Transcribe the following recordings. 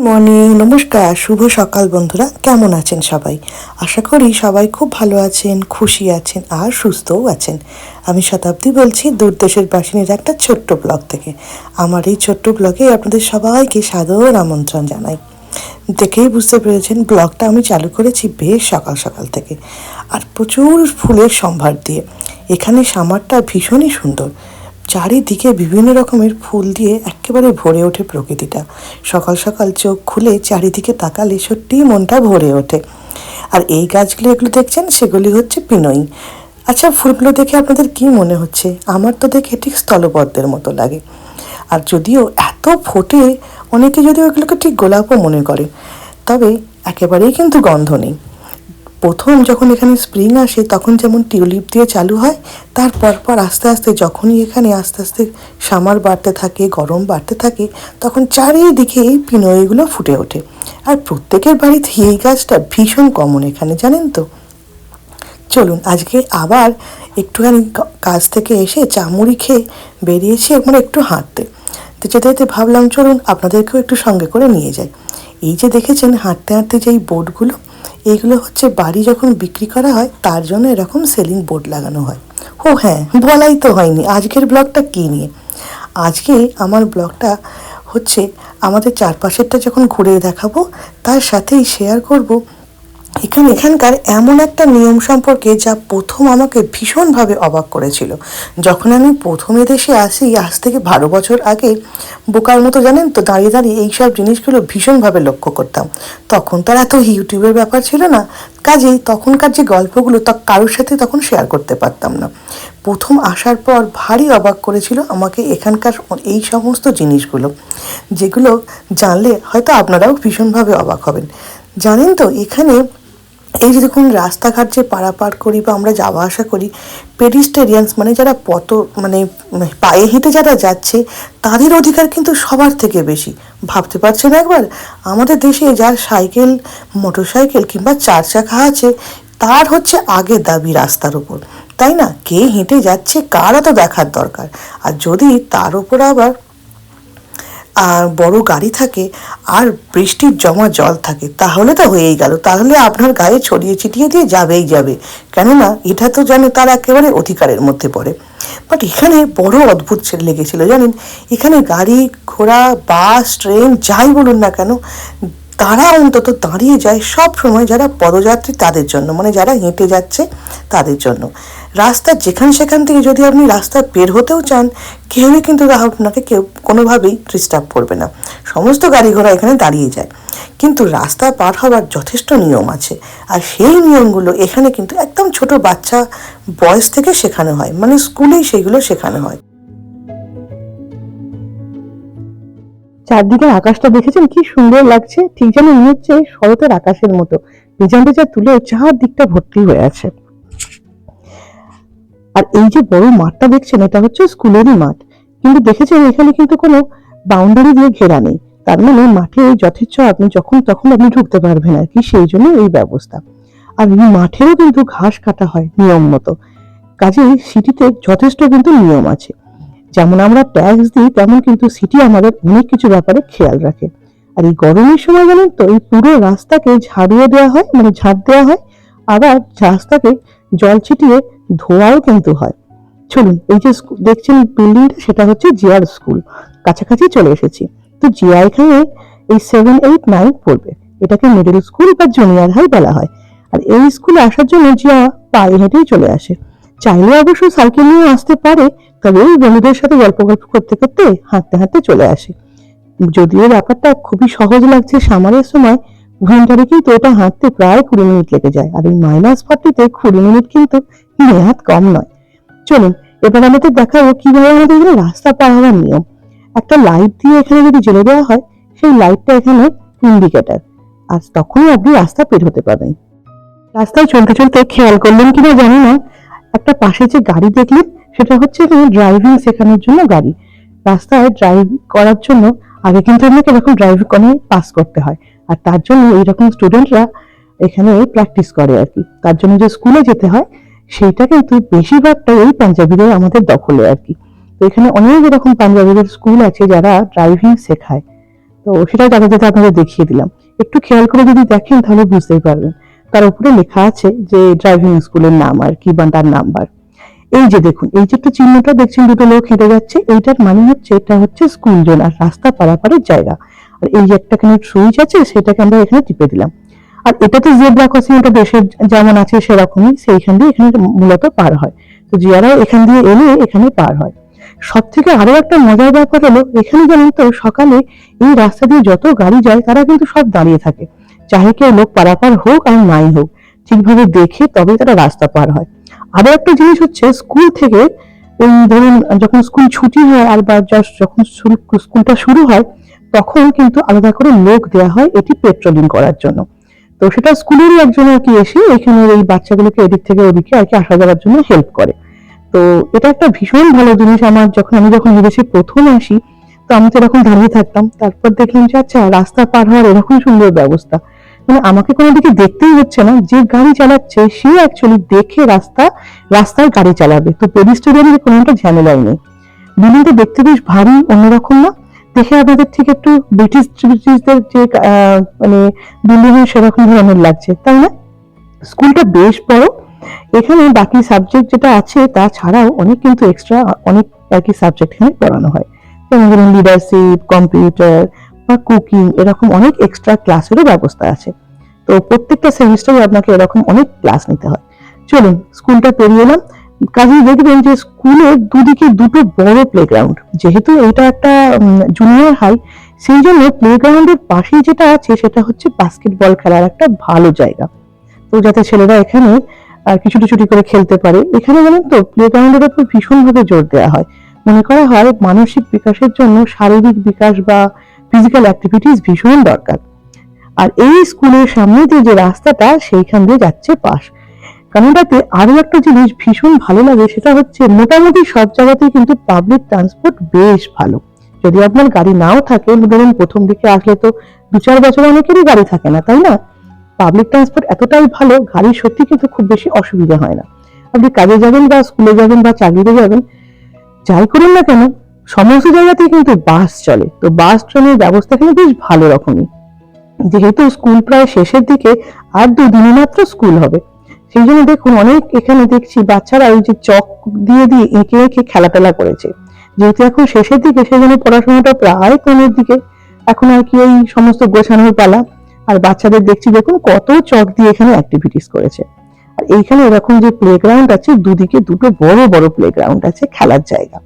Morning, নমস্কার, শুভ সকাল বন্ধুরা, কেমন আছেন সবাই? আশা করি সবাই খুব ভালো আছেন, খুশি আছেন, আর সুস্থও আছেন। আমি শতাব্দী বলছি দূরদেশের বাসিনীর একটা ছোট্ট ব্লগ থেকে। আমার এই ছোট্ট ব্লগে আপনাদের সবাইকে সাদর আমন্ত্রণ জানাই। দেখেই বুঝতে পেরেছেন, ব্লগটা আমি চালু করেছি বেশ সকাল সকাল থেকে। আর প্রচুর ফুলের সম্ভার দিয়ে। এখানে সামারটা ভীষণই সুন্দর। চারিদিকে বিভিন্ন রকমের ফুল দিয়ে একেবারে ভরে ওঠে প্রকৃতিটা। সকাল সকাল চোখ খুলে চারিদিকে তাকালে সত্যিই মনটা ভরে ওঠে। আর এই গাছগুলো এগুলো দেখছেন? সেগুলি হচ্ছে পিনই আচ্ছা ফুলগুলো দেখে আপনাদের কি মনে হচ্ছে? আমার তো দেখে ঠিক স্থলপদ্মের মতো লাগে। আর যদিও এত ফোটে, অনেকে যদিও এগুলোকে ঠিক গোলাপও মনে করে। তবে একেবারেই কিন্তু গন্ধ নেই। প্রথম যখন এখানে স্প্রিং আসে, তখন যেমন টিউলিপ দিয়ে চালু হয় তারপর পর আস্তে আস্তে যখনই এখানে আস্তে আস্তে সামার বাড়তে থাকে, গরম বাড়তে থাকে, তখন চারিদিকে এই পিনয়েগুলো ফুটে ওঠে। আর প্রত্যেকের বাড়িতে এই গাছটা ভীষণ কমন এখানে, জানেন তো? চলুন, আজকে আবার একটুখানি কাজ থেকে এসে চামুড়ি খেয়ে বেরিয়েছি একবার একটু হাঁটতে। তো যেতে যেতে ভাবলাম, চলুন আপনাদেরকেও একটু সঙ্গে করে নিয়ে যাই। এই যে দেখেছেন হাঁটতে হাঁটতে যে এই বোর্ডগুলো এইগুলো হচ্ছে বাড়ি যখন বিক্রি করা হয়, তার জন্য এরকম সেলিং বোর্ড লাগানো হয়। ও হ্যাঁ বলাই তো হয়নি। আজকের ব্লগটা কী নিয়ে? আজকে আমার ব্লগটা হচ্ছে আমাদের চারপাশেরটা যখন ঘুরে দেখাবো, তার সাথেই শেয়ার করব এখানে এখানকার এমন একটা নিয়ম সম্পর্কে যা প্রথম আমাকে ভীষণভাবে অবাক করেছিল। যখন আমি প্রথম দেশে আসি, আজ থেকে বারো বছর আগে, বোকার মতো জানেন তো, দাঁড়িয়ে দাঁড়িয়ে এই সব জিনিসগুলো ভীষণভাবে লক্ষ্য করতাম। তখন তার এত ইউটিউবের ব্যাপার ছিল না, কাজেই তখনকার যে গল্পগুলো তা কারোর সাথে তখন শেয়ার করতে পারতাম না। প্রথম আসার পর ভারী অবাক করেছিল আমাকে এখানকার এই সমস্ত জিনিসগুলো, যেগুলো জানলে হয়তো আপনারাও ভীষণভাবে অবাক হবেন। জানেন তো, এখানে এই যে দেখুন, রাস্তাঘাট যে পারাপার করি বা আমরা যাওয়া আসা করি পেডিস্টেরিয়ানস মানে যারা পত মানে পায়ে হেঁটে যারা যাচ্ছে, তাদের অধিকার কিন্তু সবার থেকে বেশি। ভাবতে পারছেন একবার? আমাদের দেশে যার সাইকেল, মোটরসাইকেল কিংবা চার চাকা আছে, তার হচ্ছে আগে দাবি রাস্তার উপর। তাই না? কে হেঁটে যাচ্ছে, কার অত দেখার দরকার? আর যদি তার উপর আবার বড় গাড়ি থাকে আর বৃষ্টির জমা জল থাকে, তাহলে তো হয়েই গেল। তাহলে আপনার গায়ে ছড়িয়ে ছিটিয়ে দিয়ে যাবেই যাবে। কেননা এটা তো যেন তার একেবারে অধিকারের মধ্যে পড়ে। বাট এখানে বড় অদ্ভুত ছেলে লেগেছিল, জানেন? এখানে গাড়ি, ঘোড়া, বাস, ট্রেন, যাই বলুন না কেন তারা অন্তত দাঁড়িয়ে যায় সব সময় যারা পদযাত্রী তাদের জন্য মানে যারা হেঁটে যাচ্ছে তাদের জন্য। রাস্তা যেখান সেখান থেকে যদি আপনি রাস্তা বের হতেও চান, কেউই কিন্তু আপনাকে কেউ কোনোভাবেই ডিস্টার্ব করবে না। সমস্ত গাড়ি ঘোড়া এখানে দাঁড়িয়ে যায়। কিন্তু রাস্তা পার হওয়ার যথেষ্ট নিয়ম আছে। আর সেই নিয়মগুলো এখানে কিন্তু একদম ছোট বাচ্চা বয়স থেকে শেখানো হয়। মানে স্কুলেই সেইগুলো শেখানো হয়। চারদিকে আকাশটা দেখেছেন, কি সুন্দর লাগছে। ঠিক যেন মনে হচ্ছে শরতের আকাশের মতো। ভেজা ভেজা তুলে চারদিকটা ভর্তি হয়ে আছে। আর এই যে বড় মাঠটা দেখছেন, এটা হচ্ছে স্কুলেরই মাঠ। কিন্তু দেখেছেন, এখানে কিন্তু কোনো বাউন্ডারি দিয়ে ঘেরা নেই। তার মানে মাঠে যথেচ্ছ আপনি যখন তখন আপনি ঢুকতে পারবেন আর কি, সেই জন্য এই ব্যবস্থা। আর এই মাঠেও কিন্তু ঘাস কাটা হয়, নিয়ম মতো। কাজে সিটিতে যথেষ্ট কিন্তু নিয়ম আছে। যেমন আমরা ট্যাক্স দিই, তেমন কিন্তু সিটি আমাদের অনেক কিছু ব্যাপারে খেয়াল রাখে। আর এই গরমের সময় জানেন তো, এই পুরো রাস্তাকে ঝাড়িয়ে দেওয়া হয় মানে ঝাড় দেওয়া হয়, আবার রাস্তাকে জল ছিটিয়ে ধোয়াও কিন্তু হয়। চলুন, এই যে দেখছেন বিল্ডিংটা সেটা হচ্ছে জিয়ার স্কুল কাছাকাছি চলে এসেছি। তো জিয়া এখানে এই সেভেন এইট নাইন পড়বে। এটাকে মিডল স্কুল বা জুনিয়র হাই বলা হয়। আর এই স্কুলে আসার জন্য জিয়া পায়ে হেঁটেই চলে আসে। চাইলে অবশ্য সাইকেল নিয়ে আসতে পারে তবে বন্ধুদের সাথে গল্প গল্প করতে করতে হাঁটতে হাঁটতে চলে আসে। যদিও ব্যাপারটা খুবই সহজ লাগছে, সামারের সময় ঘন্টারে কিন্তু এটা হাঁটতে প্রায় কুড়ি মিনিট লেগে যায়। আর এই মাইনাস ফর্টিতে কুড়ি মিনিট কিন্তু নেহাত কম নয়। চলুন, এবার আমাদের দেখাবো কীভাবে আমাদের এখানে রাস্তা পার হওয়ার নিয়ম। একটা লাইট দিয়ে এখানে যদি জ্বেলে দেওয়া হয়, সেই লাইটটা এখানে ইন্ডিকেটার। আর তখনই আপনি রাস্তা বের হতে পারবেন। রাস্তায় চলতে চলতে খেয়াল করলেন কিনা জানি না। একটা পাশে যে গাড়ি দেখলেন সেটা হচ্ছে এখানে ড্রাইভিং শেখানোর জন্য গাড়ি। রাস্তায় ড্রাইভ করার জন্য আগে কিন্তু আপনাকে এরকম ড্রাইভ করে পাস করতে হয়। আর তার জন্য এইরকম স্টুডেন্টরা এখানে প্র্যাকটিস করে আর কি। তার জন্য যে স্কুলে যেতে হয়, সেইটা কিন্তু বেশিরভাগটা এই পাঞ্জাবিদের আমাদের দখলে আর কি। তো এখানে অনেক এরকম পাঞ্জাবিদের স্কুল আছে যারা ড্রাইভিং শেখায়। তো সেটা যাতে যাতে আপনাদের দেখিয়ে দিলাম। একটু খেয়াল করে যদি দেখেন তাহলে বুঝতেই পারবেন। তার উপরে লেখা আছে যে ড্রাইভিং স্কুলের নাম আর কি বা তার নাম্বার এই যে দেখুন, এই যে একটা চিহ্নটা দেখছেন দুটো লোক হেঁটে যাচ্ছে, এইটার মানে হচ্ছে, এটা হচ্ছে স্কুল জোন আর রাস্তা পারাপারের জায়গা। আর এই যে একটা এখানে সুইচ আছে, সেটাকে আমরা এখানে টিপে দিলাম। আর এটাতে জেব্রা ক্রসিং ওটা দেশের যেমন আছে সেরকমই, সেইখান দিয়ে এখানে মূলত পার হয়। তো জিয়ারা এখান দিয়ে এলে এখানে পার হয়। সব থেকে আরও একটা মজার ব্যাপার হলো, এখানে জানেন তো, সকালে এই রাস্তা দিয়ে যত গাড়ি যায়, তারা কিন্তু সব দাঁড়িয়ে থাকে। চাহে কেউ লোক পারাপার হোক আর নাই হোক, ঠিকভাবে দেখে তবে তারা রাস্তা পার হয়। আরও একটা জিনিস হচ্ছে স্কুল থেকে ওই ধরুন যখন স্কুল ছুটি হয় আর বা যখন স্কুলটা শুরু হয়, তখন কিন্তু আলাদা করে লোক দেওয়া হয় এটি পেট্রোলিং করার জন্য। তো সেটা স্কুলেরই একজন আর কি এসে এখানে এই বাচ্চাগুলোকে এদিক থেকে ওদিকে আর কি আসা যাওয়ার জন্য হেল্প করে। তো এটা একটা ভীষণ ভালো জিনিস আমার যখন, আমি যখন বিদেশে প্রথম আসি, তো আমি তো এরকম দাঁড়িয়ে থাকতাম, তারপর দেখলাম যে আচ্ছা রাস্তা পার হওয়ার এরকম সুন্দর ব্যবস্থা। মানে আমাকে কোনো দিকে দেখতেই হচ্ছে না, যে গাড়ি চালাচ্ছে সে অ্যাকচুয়ালি দেখে রাস্তা রাস্তায় গাড়ি চালাবে। তো পেডিস্টেরিয়ানের কোনো একটা ঝামেলাই নেই। বিল্ডিংটা দেখতে বেশ ভারী, অন্যরকম না। দেখে আপনাদের ঠিক একটু ব্রিটিশ, ব্রিটিশদের যে মানে বিল্ডিং সেরকম ধরনের লাগছে, তাই না? স্কুলটা বেশ বড়। এখানে বাকি সাবজেক্ট যেটা আছে, তা ছাড়াও অনেক কিন্তু এক্সট্রা অনেক আর সাবজেক্ট এখানে পড়ানো হয়। যেমন ধরুন লিডারশিপ কম্পিউটার বা কুকিং এরকম অনেক এক্সট্রা ক্লাসেরও ব্যবস্থা আছে। তো প্রত্যেকটা সেমিস্টারে আপনাকে এরকম অনেক ক্লাস নিতে হয়। চলুন, স্কুলটা পেরিয়ে এলাম। কাজেই দেখবেন যে স্কুলের দুদিকে দুটো বড় প্লেগ্রাউন্ড যেহেতু এটা একটা জুনিয়র হাই সেই জন্য প্লেগ্রাউন্ডের পাশে যেটা আছে সেটা হচ্ছে বাস্কেটবল খেলার একটা ভালো জায়গা। তো যাতে ছেলেরা এখানে আর কিছু ছুটি করে খেলতে পারে। এখানে জানেন তো প্লেগ্রাউন্ডের উপর ভীষণভাবে জোর দেওয়া হয়। মনে করা হয় মানসিক বিকাশের জন্য শারীরিক বিকাশ বা ফিজিক্যাল অ্যাক্টিভিটিস ভীষণ দরকার। আর এই স্কুলের সামনে দিয়ে যে রাস্তাটা, সেইখান দিয়ে যাচ্ছে পাশ। কানাডাতে আরও একটা জিনিস ভীষণ ভালো লাগে, সেটা হচ্ছে মোটামুটি সব জায়গাতেই কিন্তু পাবলিক ট্রান্সপোর্ট বেশ ভালো। যদি আপনার গাড়ি নাও থাকে, ধরুন প্রথম দিকে আসলে তো দু চার বছর অনেকেরই গাড়ি থাকে না, তাই না? পাবলিক ট্রান্সপোর্ট এতটাই ভালো গাড়ির সত্যি কিন্তু খুব বেশি অসুবিধা হয় না। আপনি কাজে যাবেন বা স্কুলে যাবেন বা চাকরিতে যাবেন, যাই করুন না কেন সমস্ত জায়গাতেই কিন্তু বাস চলে। তো বাস ট্রেনের ব্যবস্থা কিন্তু বেশ ভালো রকমই। যেহেতু স্কুল প্রায় শেষের দিকে, আর দুদিনই মাত্র স্কুল হবে। সেই জন্য দেখুন, অনেক এখানে দেখছি বাচ্চারা ওই যে চক দিয়ে দিয়ে এঁকে এঁকে খেলাটেলা করেছে। যেহেতু এখন শেষের দিকে, সেই জন্য পড়াশোনাটা প্রায় কমের দিকে। এখন আর কি এই সমস্ত গোছানোর পালা। আর বাচ্চাদের দেখছি, দেখুন, কত চক দিয়ে এখানে অ্যাক্টিভিটিস করেছে। আর এইখানে এরকম যে প্লেগ্রাউন্ড আছে, দুদিকে দুটো বড় বড় প্লেগ্রাউন্ড আছে, খেলার জায়গা।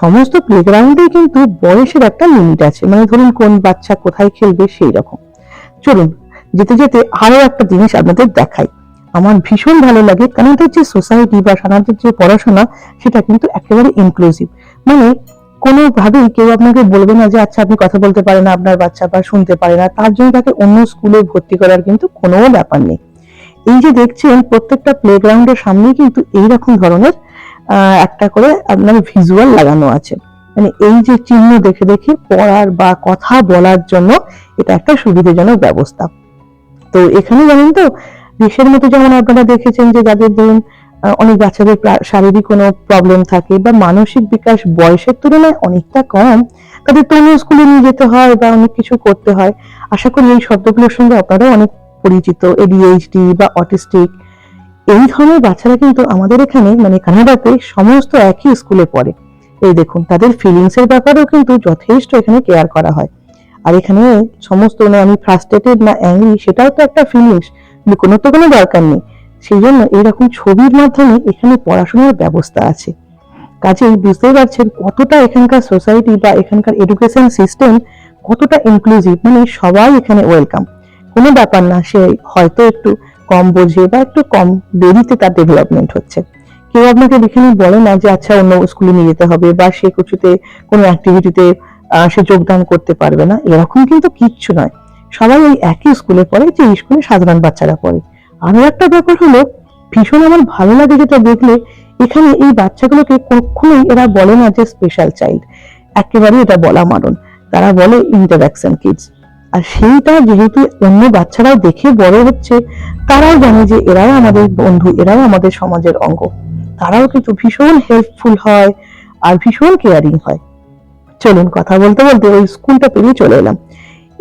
সমস্ত প্লেগ্রাউন্ডে কিন্তু বয়সের একটা লিমিট আছে। মানে ধরুন কোন বাচ্চা কোথায় খেলবে সেই রকম। চলুন, যেতে যেতে আরও একটা জিনিস আপনাদের দেখাই। আমার ভীষণ ভালো লাগে কানাডার যে সোসাইটি বা কানাডার যে পড়াশোনা, সেটা কিন্তু একেবারে ইনক্লুসিভ মানে কোনোভাবেই কেউ আপনাকে বলবে না যে আচ্ছা আপনি কথা বলতে পারেন না, আপনার বাচ্চা বা শুনতে পারে না। তার জন্য তাকে অন্য স্কুলে ভর্তি করার কিন্তু কোনো ব্যাপার নেই। এই যে দেখছেন, প্রত্যেকটা প্লেগ্রাউন্ডের সামনেই কিন্তু এইরকম ধরনের একটা করে আপনার ভিজুয়াল লাগানো আছে। মানে এই যে চিহ্ন দেখে দেখে পড়ার বা কথা বলার জন্য এটা একটা সুবিধাজনক ব্যবস্থা। তো এখানে জানেন তো দেশের মতো যেমন আপনারা দেখেছেন যে যাদের ধরুন অনেক বাচ্চাদের শারীরিক কোনো প্রবলেম থাকে বা মানসিক বিকাশ বয়সের তুলনায় অনেকটা কম, তাদের তো অন্য স্কুলে নিয়ে যেতে হয় বা অনেক কিছু করতে হয়। আশা করি এই শব্দগুলোর সঙ্গে আপনারাও অনেক পরিচিত এডিএইচডি বা অটিস্টিক এই ধরনের বাচ্চারা কিন্তু আমাদের এখানে মানে কানাডাতে সমস্ত একই স্কুলে পড়ে। এই দেখুন, তাদের ফিলিংস এর ব্যাপারেও কিন্তু যথেষ্ট এখানে কেয়ার করা হয়। আর এখানে সমস্ত মানে আমি ফ্রাস্ট্রেটেড না অ্যাংরি সেটাও তো একটা ফিলিংস কোনো তো কোনো দরকার নেই। সেই জন্য এইরকম ছবির মাধ্যমে এখানে পড়াশোনার ব্যবস্থা আছে। কাজেই বুঝতেই পারছেন কতটা এখানকার সোসাইটি বা এখানকার এডুকেশন সিস্টেম কতটা ইনক্লুসিভ মানে সবাই এখানে ওয়েলকাম কোনো ব্যাপার না, সে হয়তো একটু কম বোঝে বা একটু কম দেরিতে তার ডেভেলপমেন্ট হচ্ছে। কেউ আপনাকে এখানে বলে না যে আচ্ছা অন্য স্কুলে নিয়ে যেতে হবে বা সে কিছুতে, কোনো অ্যাক্টিভিটিতে সে যোগদান করতে পারবে না। এরকম কিন্তু কিচ্ছু নয়। সবাই ওই একই স্কুলে পড়ে, যে স্কুলে সাধারণ বাচ্চারা পড়ে। আরও একটা ব্যাপার হলো, ভীষণ আমার ভালো লাগে যেটা দেখলে, এখানে এই বাচ্চাগুলোকে কখনোই এরা বলে না যে স্পেশাল চাইল্ড একেবারে এটা বলা মারণ। তারা বলে ইন্টারাকশন কিডস আর সেইটা যেহেতু অন্য বাচ্চারাও দেখে বড় হচ্ছে, তারাও জানে যে এরাও আমাদের বন্ধু, এরাও আমাদের সমাজের অঙ্গ। তারাও কিন্তু ভীষণ হেল্পফুল হয় আর ভীষণ কেয়ারিং হয়। চলুন কথা বলতে বলতে ওই স্কুলটা পেরিয়ে চলে এলাম।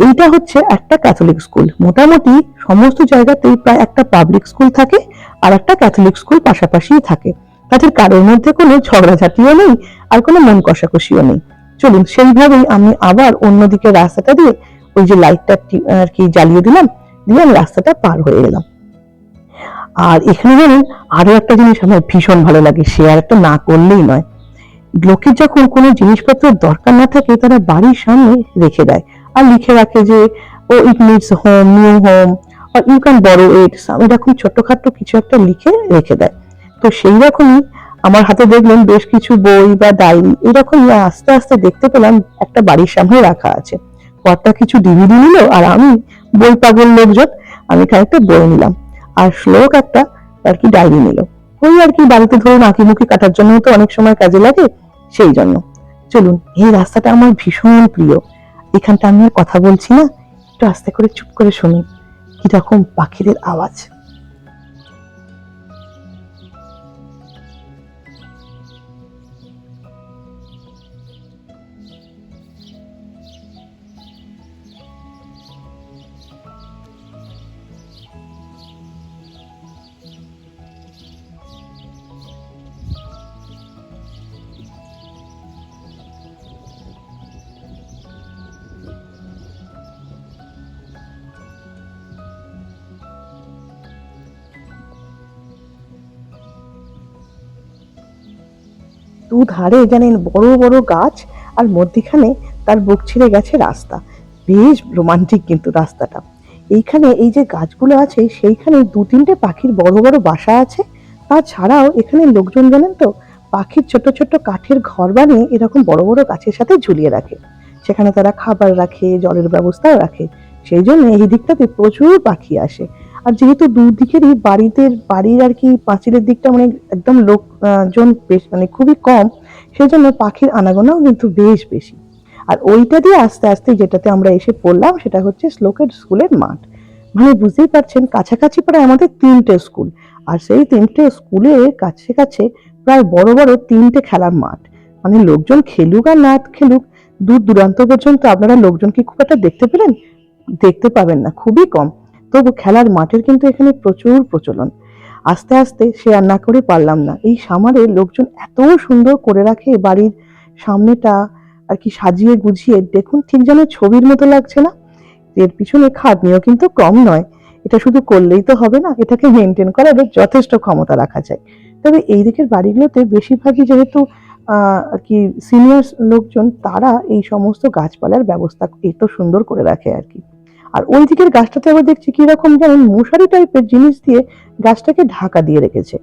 এইটা হচ্ছে একটা ক্যাথলিক স্কুল মোটামুটি সমস্ত জায়গাতেই প্রায় একটা পাবলিক স্কুল থাকে আর একটা ক্যাথলিক স্কুল পাশাপাশি থাকে। তাদের কারোর মধ্যে কোনো ঝগড়াঝাটিও নেই আর কোনো মন কষাকষিও নেই। চলুন সেইভাবেই আমি আবার অন্যদিকে রাস্তাটা দিয়ে ওই যে লাইটটা আর কি জ্বালিয়ে দিলাম, দিয়ে আমি রাস্তাটা পার হয়ে গেলাম। আর এখানে জানেন, আরও একটা জিনিস আমার ভীষণ ভালো লাগে শেয়ার একটা না করলেই নয়। লোকের যখন কোনো জিনিসপত্রের দরকার না থাকে, তারা বাড়ির সামনে রেখে দেয়। আর লিখে রাখে যে, ও it needs home new home are you can বড় ইট এরকম ছোটখাটো কিছু একটা লিখে রেখে দেয়। তো সেই রকমই আমার হাতে দেখলেন বেশ কিছু বই বা ডায়েরি এরকমই আস্তে আস্তে দেখতে পেলাম একটা বাড়ির সামনে রাখা আছে। কর্তা কিছু ডিভিডি নিল আর আমি বই পাগল লোকজন, আমি খানিকটা বই নিলাম। আর শ্লোক একটা আর কি ডায়েরি নিল। ওই আর কি বাড়িতে ধরুন আঁকি মুখি কাটার জন্য তো অনেক সময় কাজে লাগে, সেই জন্য। চলুন, এই রাস্তাটা আমার ভীষণ প্রিয়। এখানটা আমি আর কথা বলছি না, একটু আস্তে করে চুপ করে শুনুন। কীরকম পাখিদের আওয়াজ। দুধারে জানেন বড় বড় গাছ আর মধ্যিখানে তার বুক ছিঁড়ে গেছে রাস্তা। বেশ রোমান্টিক কিন্তু রাস্তাটা। এইখানে এই যে গাছগুলো আছে, সেইখানে দু তিনটে পাখির বড় বড় বাসা আছে। তাছাড়াও এখানে লোকজন জানেন তো, পাখির ছোট ছোট কাঠের ঘর বানিয়ে এরকম বড় বড় গাছের সাথে ঝুলিয়ে রাখে। সেখানে তারা খাবার রাখে, জলের ব্যবস্থাও রাখে। সেই জন্য এই দিকটাতে প্রচুর পাখি আসে। আর যেহেতু দুদিকেরই বাড়িতে বাড়ির আর কি পাঁচিলের দিকটা মানে একদম লোক জন বেশ মানে খুবই কম সেই জন্য পাখির আনাগোনাও কিন্তু বেশ বেশি। আর ওইটা দিয়ে আস্তে আস্তে যেটাতে আমরা এসে পড়লাম, সেটা হচ্ছে শ্লোকের স্কুলের মাঠ। মানে বুঝতেই পারছেন, কাছাকাছি প্রায় আমাদের তিনটে স্কুল। আর সেই তিনটে স্কুলের কাছে কাছে প্রায় বড় বড় তিনটে খেলার মাঠ। মানে লোকজন খেলুক আর না খেলুক, দূর দূরান্ত পর্যন্ত আপনারা লোকজন কি খুব একটা দেখতে পেলেন? দেখতে পাবেন না, খুবই কম। তবু খেলার মাঠের কিন্তু এখানে প্রচুর প্রচলন। আস্তে আস্তে সে আর না করে পারলাম না। এই সামারে লোকজন এত সুন্দর করে রাখে বাড়ির সামনেটা আর কি সাজিয়ে গুছিয়ে। দেখুন ঠিক যেন ছবির মতো লাগছে না। এর পিছনে খাটনিও কিন্তু কম নয়। এটা শুধু করলেই তো হবে না, এটাকে মেনটেন করার যথেষ্ট ক্ষমতা রাখা যায়। তবে এই দিকের বাড়িগুলোতে বেশিরভাগই যেহেতু আর কি সিনিয়র লোকজন, তারা এই সমস্ত গাছপালার ব্যবস্থা এত সুন্দর করে রাখে আর কি। আর ওই দিকের গাছটাতে আবার দেখছি কীরকম যেমন মশারি টাইপের জিনিস দিয়ে গাছটাকে ঢাকা দিয়ে রেখেছে।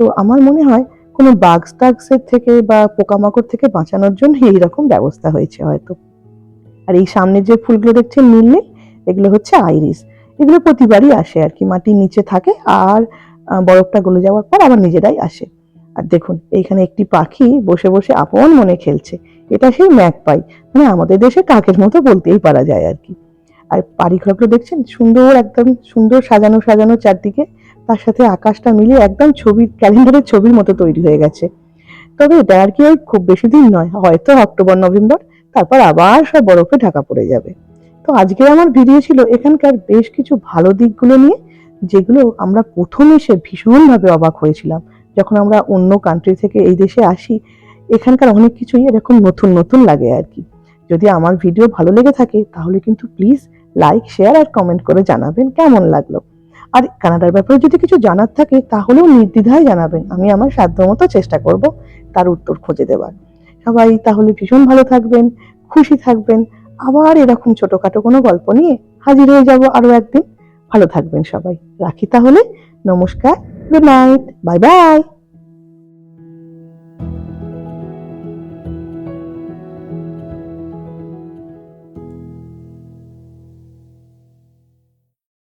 তো আমার মনে হয় কোনো বাগস টাগসের থেকে বা পোকামাকড় থেকে বাঁচানোর জন্য এইরকম ব্যবস্থা হয়েছে হয়তো। আর এই সামনে যে ফুলগুলো দেখছেন নীল এগুলো হচ্ছে আইরিস। এগুলো প্রতিবারই আসে আর কি, মাটির নিচে থাকে আর বরফটা গলে যাওয়ার পর আবার নিজেরাই আসে। আর দেখুন, এইখানে একটি পাখি বসে বসে আপন মনে খেলছে। এটা সেই ম্যাক পাই মানে আমাদের দেশে কাকের মতো বলতেই পারা যায় আর কি। আর বাড়িঘরগুলো দেখছেন? সুন্দর একদম সুন্দর সাজানো সাজানো চারদিকে। তার সাথে আকাশটা মিলিয়ে একদম ছবির ক্যালেন্ডারের ছবির মতো তৈরি হয়ে গেছে। তবে এটা আর কি ওই খুব বেশি দিন নয়, হয়তো অক্টোবর, নভেম্বর, তারপর আবার সব বরফে ঢাকা পড়ে যাবে। তো আজকে আমার ভিডিও ছিল এখানকার বেশ কিছু ভালো দিকগুলো নিয়ে, যেগুলো আমরা প্রথম এসে ভীষণভাবে অবাক হয়েছিলাম। যখন আমরা অন্য কান্ট্রি থেকে এই দেশে আসি, এখানকার অনেক কিছুই এরকম নতুন নতুন লাগে আর কি। যদি আমার ভিডিও ভালো লেগে থাকে, তাহলে কিন্তু প্লিজ লাইক শেয়ার আর কমেন্ট করে জানাবেন কেমন লাগল। আর কানাডার ব্যাপারে যদি কিছু জানার থাকে, তাহলেও নির্দ্বিধায় জানাবেন। আমি আমার সাধ্যমতো চেষ্টা করব তার উত্তর খুঁজে দেওয়ার। সবাই তাহলে ভীষণ ভালো থাকবেন, খুশি থাকবেন। আবার এরকম ছোটোখাটো কোনো গল্প নিয়ে হাজির হয়ে যাব আরও একদিন। ভালো থাকবেন সবাই। রাখি তাহলে। নমস্কার। Good night bye bye